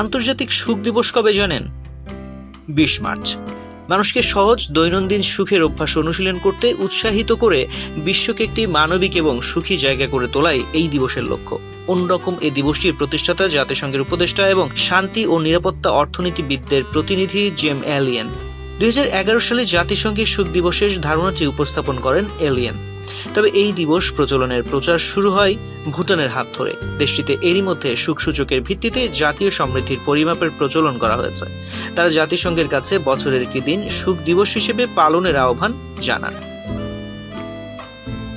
আন্তর্জাতিক সুখ দিবস কবে জানেন? বিশ মার্চ। মানুষকে সহজ দৈনন্দিন সুখের অভ্যাস অনুশীলন করতে উৎসাহিত করে বিশ্বকে একটি মানবিক এবং সুখী জায়গা করে তোলাই এই দিবসের লক্ষ্য। অন্যরকম এই দিবসটির প্রতিষ্ঠাতা জাতিসংঘের উপদেষ্টা এবং শান্তি ও নিরাপত্তা অর্থনীতিবিদদের প্রতিনিধি জেম এলিয়েন। দুই সালে জাতিসংঘের সুখ দিবসের ধারণাটি উপস্থাপন করেন এলিয়েন। তবে এই দিবস প্রচলনের প্রচার শুরু হয় ভুটানের হাত ধরে। দেশটিতে এরই মধ্যে সুখ সূচকের ভিত্তিতে জাতীয় সমৃদ্ধির পরিমাপের প্রচলন করা হয়েছে। তারা জাতিসংঘের কাছে বছরের একটি দিন সুখ দিবস হিসেবে পালনের আহ্বান জানান।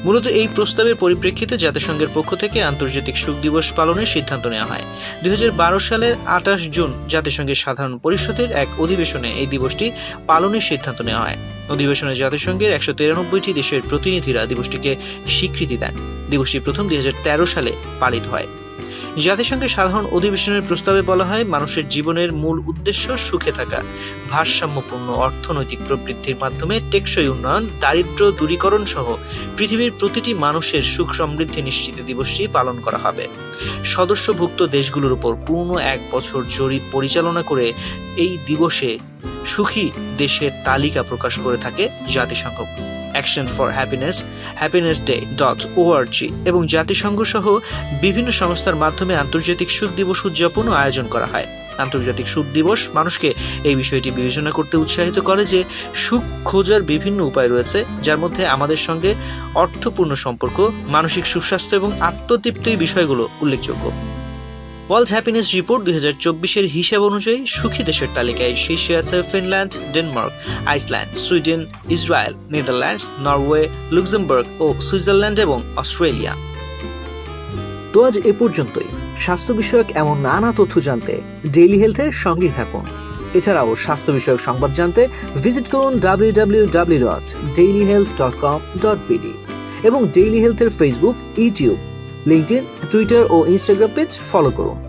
মূলত এই প্রস্তাবের পরিপ্রেক্ষিতে জাতিসংঘের পক্ষ থেকে আন্তর্জাতিক সুখ দিবস পালনের সিদ্ধান্ত নেওয়া হয়। দুই হাজার বারো সালের আঠাশ জুন জাতিসংঘের সাধারণ পরিষদের এক অধিবেশনে এই দিবসটি পালনের সিদ্ধান্ত নেওয়া হয়। অধিবেশনে জাতিসংঘের একশো তিরানব্বইটি দেশের প্রতিনিধিরা দিবসটিকে স্বীকৃতি দেন। দিবসটি প্রথম দুই হাজার তেরো সালে পালিত হয়। জাতিসংঘের সাধারণ অধিবেশনের প্রস্তাবে বলা হয়, মানুষের জীবনের মূল উদ্দেশ্য সুখে থাকা। ভারসাম্যপূর্ণ অর্থনৈতিক প্রবৃদ্ধির মাধ্যমে টেকসই উন্নয়ন, দারিদ্র্য দূরীকরণ সহ পৃথিবীর প্রতিটি মানুষের সুখ সমৃদ্ধি নিশ্চিত দিবসটি পালন করা হবে। সদস্যভুক্ত দেশগুলোর উপর পূর্ণ এক বছর জরিপ পরিচালনা করে এই দিবসে সুখী দেশের তালিকা প্রকাশ করে থাকে জাতিসংঘ। Action for happiness happiness day dot O R G এবং জাতিসংঘ সহ বিভিন্ন সংস্থার মাধ্যমে আন্তর্জাতিক সুখ দিবস উদযাপন ও আয়োজন করা হয়। আন্তর্জাতিক সুখ দিবস মানুষকে এই বিষয়টি বিবেচনা করতে উৎসাহিত করে যে সুখ খোঁজার বিভিন্ন উপায় রয়েছে, যার মধ্যে আমাদের সঙ্গে অর্থপূর্ণ সম্পর্ক, মানসিক সুস্বাস্থ্য এবং আত্মতৃপ্তি বিষয়গুলো উল্লেখযোগ্য। ওয়ার্ল্ড হ্যাপিনেস রিপোর্ট দুই হাজার চব্বিশের হিসাব অনুযায়ী সুখী দেশের তালিকায় শীর্ষে আছে Finland Denmark Iceland Sweden Israel Netherlands Norway Luxembourg ও সুইজারল্যান্ড এবং অস্ট্রেলিয়া তো আজ এ পর্যন্তই। স্বাস্থ্য বিষয়ক এমন নানা তথ্য জানতে ডেইলি হেলথের সঙ্গেই থাকুন। এছাড়াও স্বাস্থ্য বিষয়ক সংবাদ জানতে ভিজিট করুন বিডি এবং ডেইলি হেলথের ফেসবুক ইউটিউব লিঙ্কডিন টুইটার ও ইনস্টাগ্রাম পেজ ফলো করুন।